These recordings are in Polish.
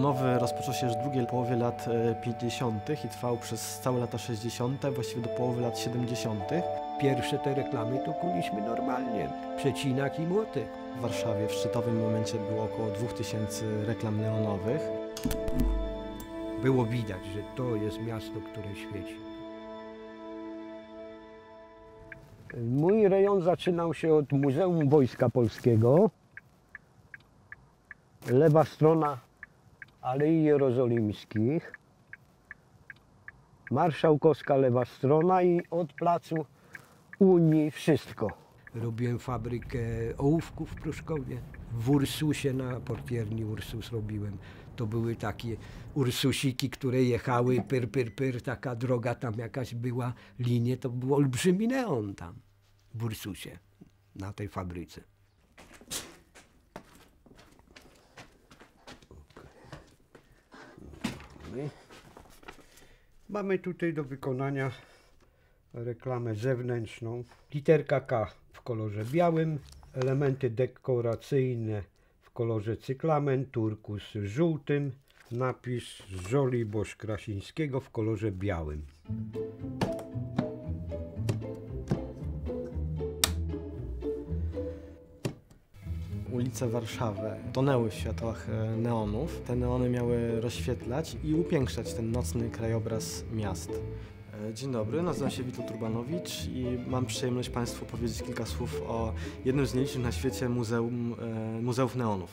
neonowy rozpoczął się już w drugiej połowie lat e, 50. i trwał przez całe lata 60., właściwie do połowy lat 70. Pierwsze te reklamy to kuliśmy normalnie, przecinak i młotek. W Warszawie w szczytowym momencie było około 2000 reklam neonowych. Było widać, że to jest miasto, które świeci. Mój rejon zaczynał się od Muzeum Wojska Polskiego. Lewa strona Alei Jerozolimskich. Marszałkowska lewa strona i od placu Unii wszystko. Robiłem fabrykę ołówków w Pruszkowie. W Ursusie na portierni Ursus robiłem. To były takie Ursusiki, które jechały pyr, pyr, pyr, taka droga tam jakaś była, linie, to był olbrzymi neon tam w Ursusie, na tej fabryce. Mamy tutaj do wykonania reklamę zewnętrzną. Literka K w kolorze białym, elementy dekoracyjne w kolorze cyklamen, turkus żółtym, napis Żoliborz Krasińskiego w kolorze białym. Ulice Warszawy tonęły w światłach e, neonów. Te neony miały rozświetlać i upiększać ten nocny krajobraz miast. E, Dzień dobry, nazywam się Witold Urbanowicz i mam przyjemność Państwu powiedzieć kilka słów o jednym z nielicznych na świecie muzeum, e, muzeów neonów.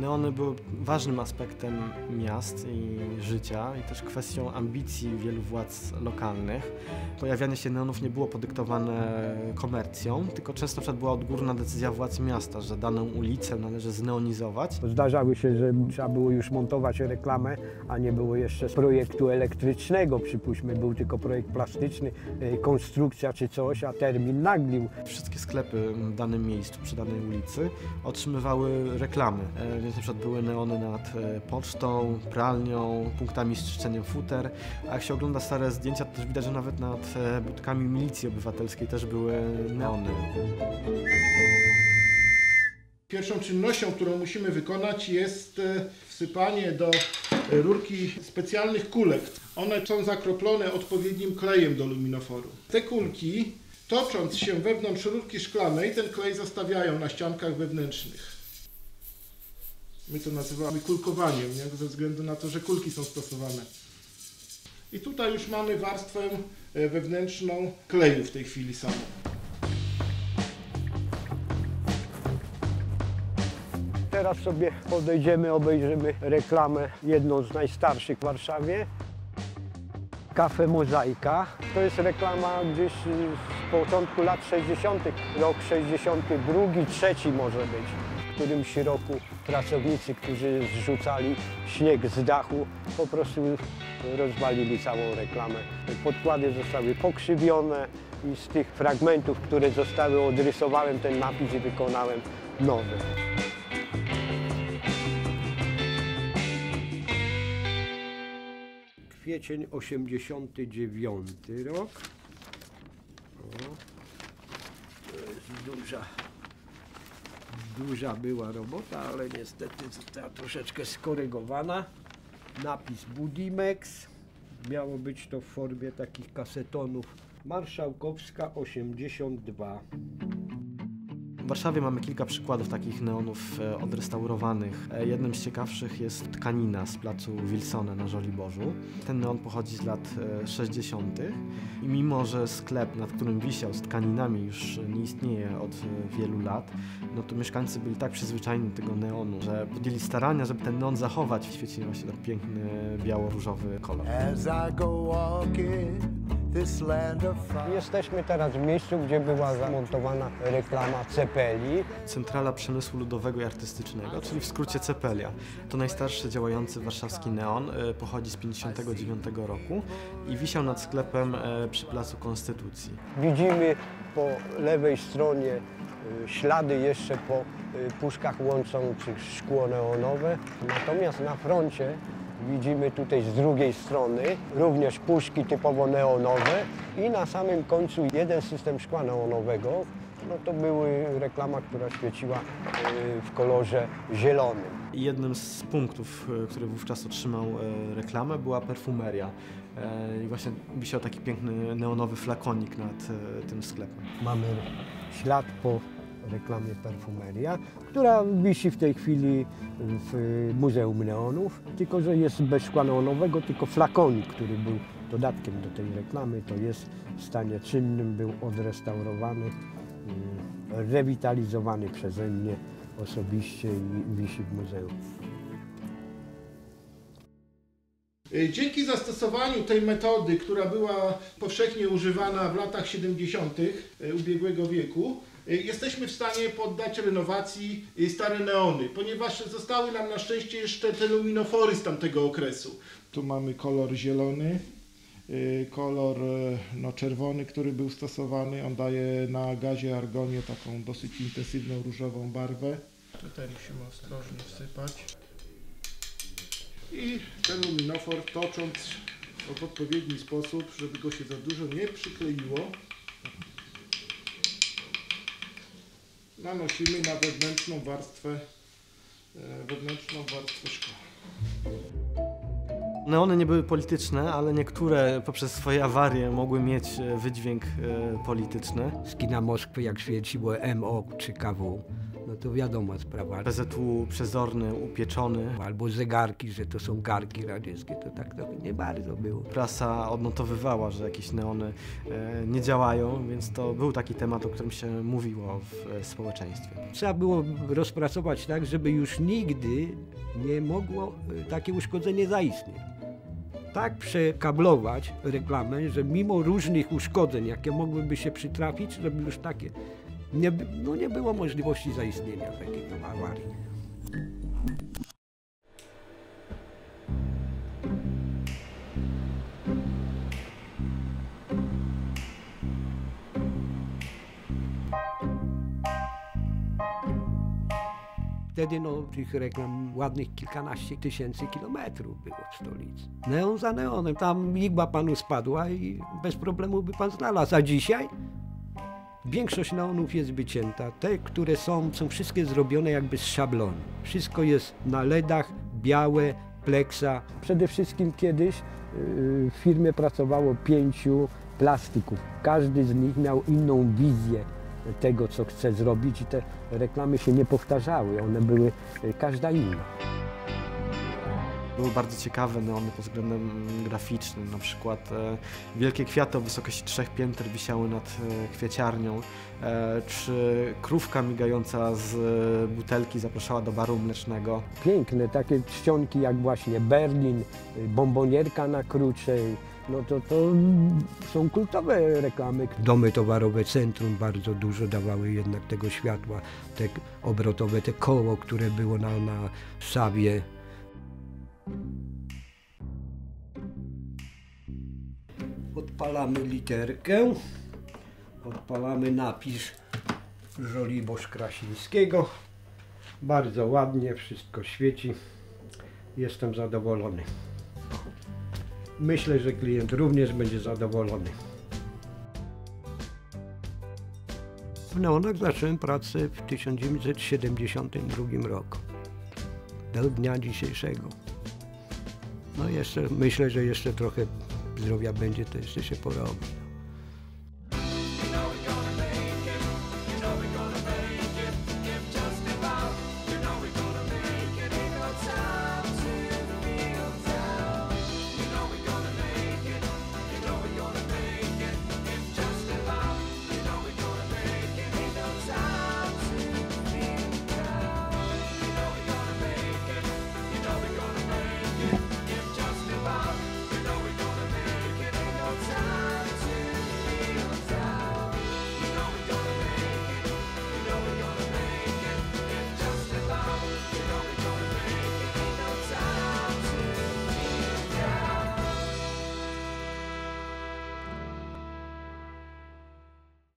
Neony były ważnym aspektem miast i życia i też kwestią ambicji wielu władz lokalnych. Pojawianie się neonów nie było podyktowane komercją, tylko często była odgórna decyzja władz miasta, że daną ulicę należy zneonizować. Zdarzały się, że trzeba było już montować reklamę, a nie było jeszcze projektu elektrycznego, przypuśćmy, był tylko projekt plastyczny, y, konstrukcja czy coś, a termin naglił. Wszystkie sklepy w danym miejscu, przy danej ulicy otrzymywały reklamy, E, więc na przykład były neony nad e, pocztą, pralnią, punktami z czyszczeniem futer, a jak się ogląda stare zdjęcia, to też widać, że nawet nad e, budkami milicji obywatelskiej też były neony. Pierwszą czynnością, którą musimy wykonać jest e, wsypanie do rurki specjalnych kulek. One są zakroplone odpowiednim klejem do luminoforu. Te kulki, tocząc się wewnątrz rurki szklanej, ten klej zostawiają na ściankach wewnętrznych. My to nazywamy kulkowaniem, nie? ze względu na to, że kulki są stosowane. I tutaj już mamy warstwę e, wewnętrzną kleju w tej chwili samą. Teraz sobie podejdziemy, obejrzymy reklamę, jedną z najstarszych w Warszawie. Kafe Mozaika. To jest reklama gdzieś z początku lat 60., rok 62, trzeci może być. Którymś roku pracownicy, którzy zrzucali śnieg z dachu, po prostu rozwalili całą reklamę. Podkłady zostały pokrzywione i z tych fragmentów, które zostały, odrysowałem ten napis i wykonałem nowy. Kwiecień 89 rok. O, to jest duża, duża była robota, ale niestety została troszeczkę skorygowana. Napis Budimex. Miało być to w formie takich kasetonów. Marszałkowska 82. W Warszawie mamy kilka przykładów takich neonów e, odrestaurowanych. E, Jednym z ciekawszych jest tkanina z placu Wilsona na Żoliborzu. Ten neon pochodzi z lat e, 60. i mimo, że sklep, nad którym wisiał z tkaninami już nie istnieje od e, wielu lat, no to mieszkańcy byli tak przyzwyczajeni do tego neonu, że podjęli starania, żeby ten neon zachować. Świeci właśnie tak piękny biało-różowy kolor. As I go walking Jesteśmy teraz w miejscu, gdzie była zamontowana reklama Cepeli. Centrala Przemysłu Ludowego i Artystycznego, czyli w skrócie Cepelia. To najstarszy działający warszawski neon, e, pochodzi z 59 roku i wisiał nad sklepem e, przy Placu Konstytucji. Widzimy po lewej stronie y, ślady jeszcze po puszkach łączących szkło neonowe. Natomiast na froncie widzimy tutaj z drugiej strony również puszki typowo neonowe i na samym końcu jeden system szkła neonowego no to była reklama, która świeciła y, w kolorze zielonym. Jednym z punktów, e, który wówczas otrzymał e, reklamę, była perfumeria. I właśnie wisiał taki piękny neonowy flakonik nad tym sklepem. Mamy ślad po reklamie Perfumeria, która wisi w tej chwili w Muzeum Neonów, tylko że jest bez szkła neonowego, tylko flakonik, który był dodatkiem do tej reklamy, to jest w stanie czynnym, był odrestaurowany, mm, rewitalizowany przeze mnie osobiście i wisi w muzeum. Y, Dzięki zastosowaniu tej metody, która była powszechnie używana w latach 70. y, ubiegłego wieku, jesteśmy w stanie poddać renowacji y, stare neony, ponieważ zostały nam na szczęście jeszcze te luminofory z tamtego okresu. Tu mamy kolor zielony, y, kolor y, no, czerwony, który był stosowany. On daje na gazie argonie taką dosyć intensywną różową barwę. Tutaj musimy ostrożnie wsypać. I ten luminofor tocząc w odpowiedni sposób, żeby go się za dużo nie przykleiło, nanosimy na wewnętrzną warstwę, e, wewnętrzną warstwę szkła. Neony nie były polityczne, ale niektóre poprzez swoje awarie mogły mieć e, wydźwięk e, polityczny. Z kina Moskwy jak świeciło MO czy KW, no to wiadoma sprawa. PZU przezorny, upieczony. Albo zegarki, że to są garki radzieckie, to tak trochę nie bardzo było. Prasa odnotowywała, że jakieś neony e, nie działają, więc to był taki temat, o którym się mówiło w e, społeczeństwie. Trzeba było rozpracować tak, żeby już nigdy nie mogło y, takie uszkodzenie zaistnieć. Tak przekablować reklamę, że mimo różnych uszkodzeń, jakie mogłyby się przytrafić, żeby już takie nie, no nie było możliwości zaistnienia takiej awarii. Wtedy no, tych reklam ładnych kilkanaście tysięcy kilometrów było w stolicy. Neon za neonem. Tam igła panu spadła i bez problemu by pan znalazł. A dzisiaj większość neonów jest wycięta. Te, które są, są wszystkie zrobione jakby z szablonu. Wszystko jest na LEDach, białe, pleksa. Przede wszystkim kiedyś w firmie pracowało pięciu plastyków. Każdy z nich miał inną wizję tego, co chce zrobić i te reklamy się nie powtarzały, one były y, każda inna. Były bardzo ciekawe neony pod względem graficznym, na przykład e, wielkie kwiaty o wysokości trzech pięter wisiały nad e, kwieciarnią, e, czy krówka migająca z e, butelki zapraszała do baru mlecznego. Piękne, takie czcionki jak właśnie Berlin, bombonierka na Kruczej, no to, to są kultowe reklamy. Domy towarowe, centrum bardzo dużo dawały jednak tego światła, te obrotowe, te koło, które było na, na szabie. Odpalamy literkę, odpalamy napis Żoliborz Krasińskiego. Bardzo ładnie, wszystko świeci. Jestem zadowolony. Myślę, że klient również będzie zadowolony. W Neonach zacząłem pracę w 1972 roku. Do dnia dzisiejszego. No jeszcze, myślę, że jeszcze trochę zdrowia będzie, to jeszcze się porobi.